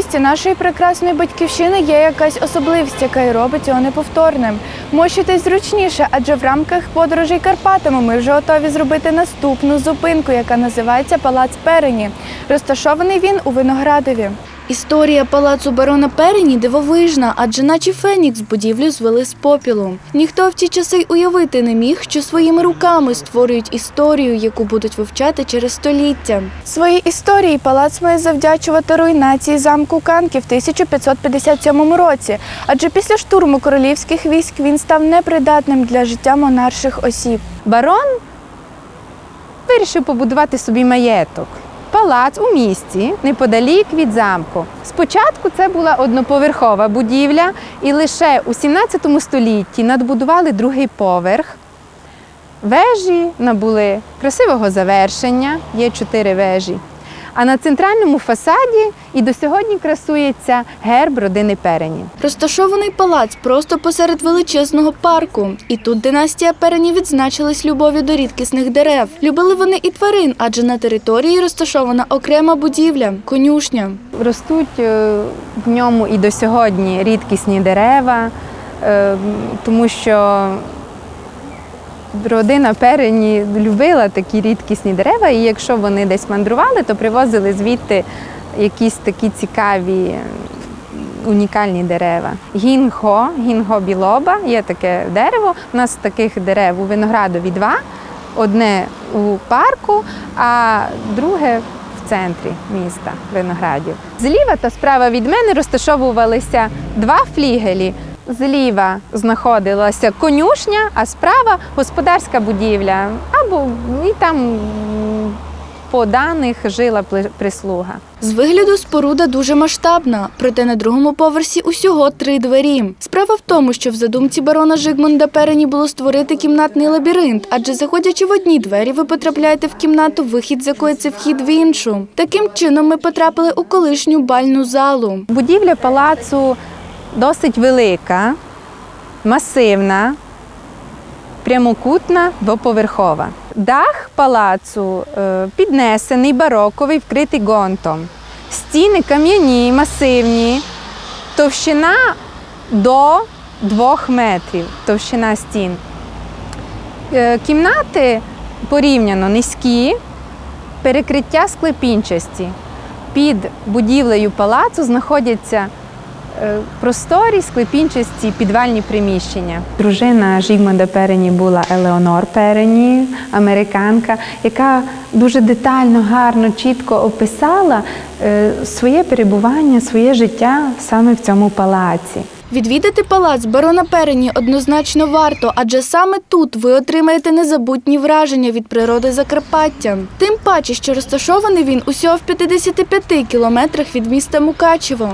місті нашої прекрасної батьківщини є якась особливість, яка й робить його неповторним. Мощитись зручніше, адже в рамках подорожей Карпатами ми вже готові зробити наступну зупинку, яка називається Палац Перені. Розташований він у Виноградові. Історія палацу барона Перені дивовижна, адже наче Фенікс будівлю звели з попілу. Ніхто в ті часи й уявити не міг, що своїми руками створюють історію, яку будуть вивчати через століття. Своїй історії палац має завдячувати руйнації замку Канки в 1557 році, адже після штурму королівських військ він став непридатним для життя монарших осіб. Барон вирішив побудувати собі маєток. Палац у місті неподалік від замку. Спочатку це була одноповерхова будівля, і лише у 17 столітті надбудували другий поверх. Вежі набули красивого завершення, є чотири вежі. А на центральному фасаді і до сьогодні красується герб родини Перені. Розташований палац просто посеред величезного парку. І тут династія Перені відзначилась любов'ю до рідкісних дерев. Любили вони і тварин, адже на території розташована окрема будівля конюшня. Ростуть е, в ньому і до сьогодні рідкісні дерева, е, тому що родина Перені любила такі рідкісні дерева, і якщо вони десь мандрували, то привозили звідти якісь такі цікаві. Унікальні дерева. Гінго, гінго білоба, є таке дерево. У нас таких дерев у виноградові два. Одне у парку, а друге в центрі міста Виноградів. Зліва та справа від мене розташовувалися два флігелі. Зліва знаходилася конюшня, а справа господарська будівля. Або і там по даних жила прислуга. З вигляду споруда дуже масштабна, проте на другому поверсі усього три двері. Справа в тому, що в задумці барона Жигмунда Перені було створити кімнатний лабіринт, адже заходячи в одні двері, ви потрапляєте в кімнату, вихід з якої це вхід в іншу. Таким чином ми потрапили у колишню бальну залу. Будівля палацу досить велика, масивна, прямокутна, двоповерхова. Дах палацу е, піднесений, бароковий, вкритий гонтом. Стіни кам'яні, масивні, товщина до 2 метрів, товщина стін. Е, Кімнати порівняно низькі, перекриття склепінчасті. Під будівлею палацу знаходяться просторі склепінчасті підвальні приміщення. Дружина Жігмунда Перені була Елеонор Перені, американка, яка дуже детально, гарно, чітко описала е, своє перебування, своє життя саме в цьому палаці. Відвідати палац барона Перені однозначно варто, адже саме тут ви отримаєте незабутні враження від природи Закарпаття. Тим паче, що розташований він усього в 55 кілометрах від міста Мукачево.